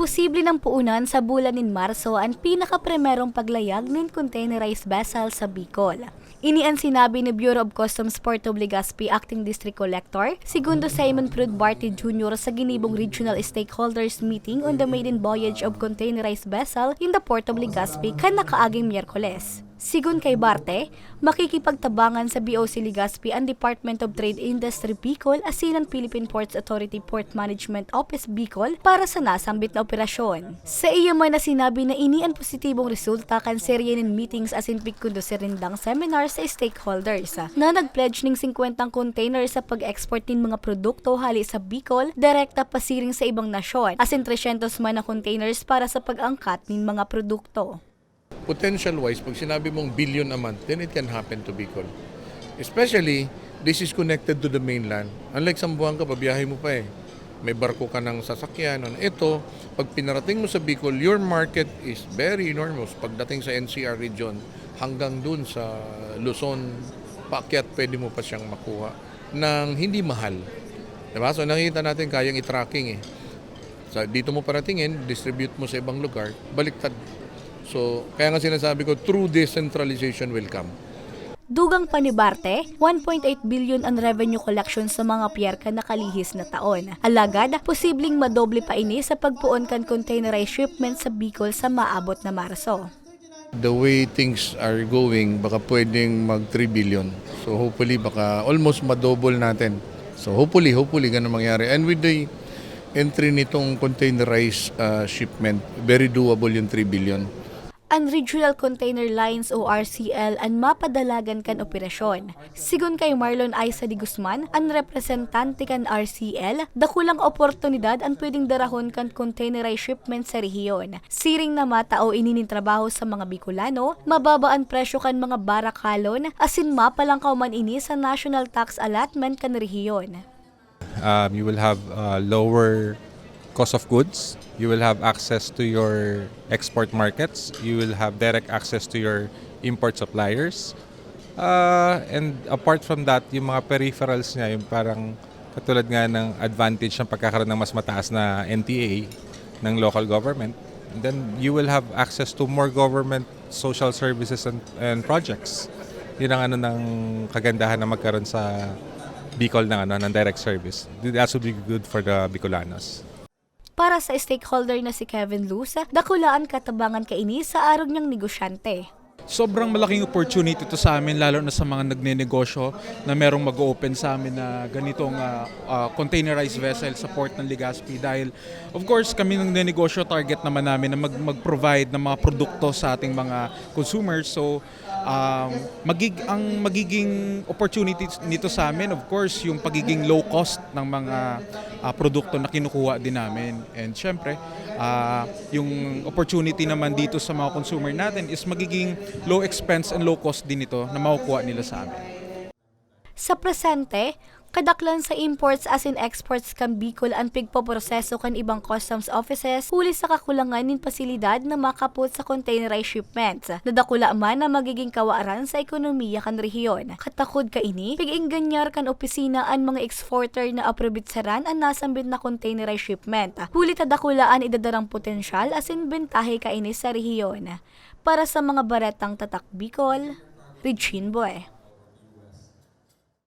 Posible ng puunan sa bulan nin Marso ang pinakaprimerong paglayag ng containerized vessel sa Bicol. Inian sinabi ni Bureau of Customs Puerto Legazpi Acting District Collector, segundo Simon Prud Barty Jr. sa ginibong Regional Stakeholders Meeting on the maiden voyage of containerized vessel in the Port of Legazpi kan nakaaging Miyerkules. Sigun kay Barte, makikipagtabangan sa BOC Legazpi ang Department of Trade Industry Bicol asinan Philippine Ports Authority Port Management Office Bicol para sa nasambit na operasyon. Sa iya man na sinabi na ini ang positibong resulta kan serye ng meetings asin pigkundo si rindang seminar sa stakeholders na nagpledge ning 50 container sa pag-export nin mga produkto hali sa Bicol direkta pasiring sa ibang nasyon asin 300 man na containers para sa pag-angkat nin mga produkto. Potential-wise, pag sinabi mong billion a month, then it can happen to Bicol. Especially, this is connected to the mainland. Unlike Sambuanga, pabiyahe mo pa eh. May barko ka ng sasakyan. Ito, pag pinarating mo sa Bicol, your market is very enormous. Pagdating sa NCR region, hanggang dun sa Luzon, paakyat, pwede mo pa siyang makuha ng hindi mahal. Diba? So nakikita natin kayang i-tracking eh. Sa dito mo paratingin, distribute mo sa ibang lugar, baliktad. So, kaya nga sinasabi ko, true decentralization will come. Dugang pa ni Barte, 1.8 billion ang revenue collection sa mga piyerka na kalihis na taon. Alagad, posibleng madoble pa ini sa pagpuon kan containerized shipment sa Bicol sa maabot na Marso. The way things are going, baka pwedeng mag 3 billion. So hopefully, baka almost madouble natin. So hopefully, hopefully, ganun mangyari. And with the entry nitong containerized uh, shipment, very doable yung 3 billion. Ang Regional Container Lines o RCL ang mapadalagan kan operasyon. Sigun kay Marlon Aiza de Guzman, ang representante kan RCL, dakulang oportunidad ang pwedeng darahon kan containerized shipment sa rehiyon. Siring na matao ininin trabaho sa mga Bicolano, mababa ang presyo kan mga barakalon, asin mapalang kauman ini sa national tax allotment kan rehiyon. um, you will have uh, lower cost of goods. You will have access to your export markets. You will have direct access to your import suppliers. Uh, and apart from that, yung mga peripherals niya, yung parang katulad nga ng advantage ng pagkakaroon ng mas mataas na NTA ng local government. And then you will have access to more government social services and, and projects. Yun ang ano ng kagandahan na magkaroon sa Bicol ng ano ng direct service. That would be good for the Bicolanos. Para sa stakeholder na si Kevin Luz, dakulaan katabangan kaini sa arog niyang negosyante. Sobrang malaking opportunity to sa amin lalo na sa mga nagnenegosyo na merong mag-open sa amin na ganitong ah, ah, containerized vessel sa port ng Legazpi. Dahil of course kami ng negosyo target naman namin na mag- mag-provide ng mga produkto sa ating mga consumers. So um, magig ang magiging opportunity nito sa amin of course yung pagiging low cost ng mga ah, produkto na kinukuha din namin. And syempre ah, yung opportunity naman dito sa mga consumer natin is magiging low expense and low cost din ito na makukuha nila sa amin. Sa presente, kadaklan sa imports as in exports kan Bicol ang pigpoproseso kan ibang customs offices huli sa kakulangan nin pasilidad na makapot sa containerized shipments. Nadakula man na magiging kawaran sa ekonomiya kan rehiyon. Katakod ka ini, pig-inganyar kan opisina ang mga exporter na aprobitsaran ang nasambit na containerized shipment. Huli tadakulaan idadarang potensyal as in bentahe ka ini sa rehiyon. Para sa mga baretang tatak Bicol, Regine Boy.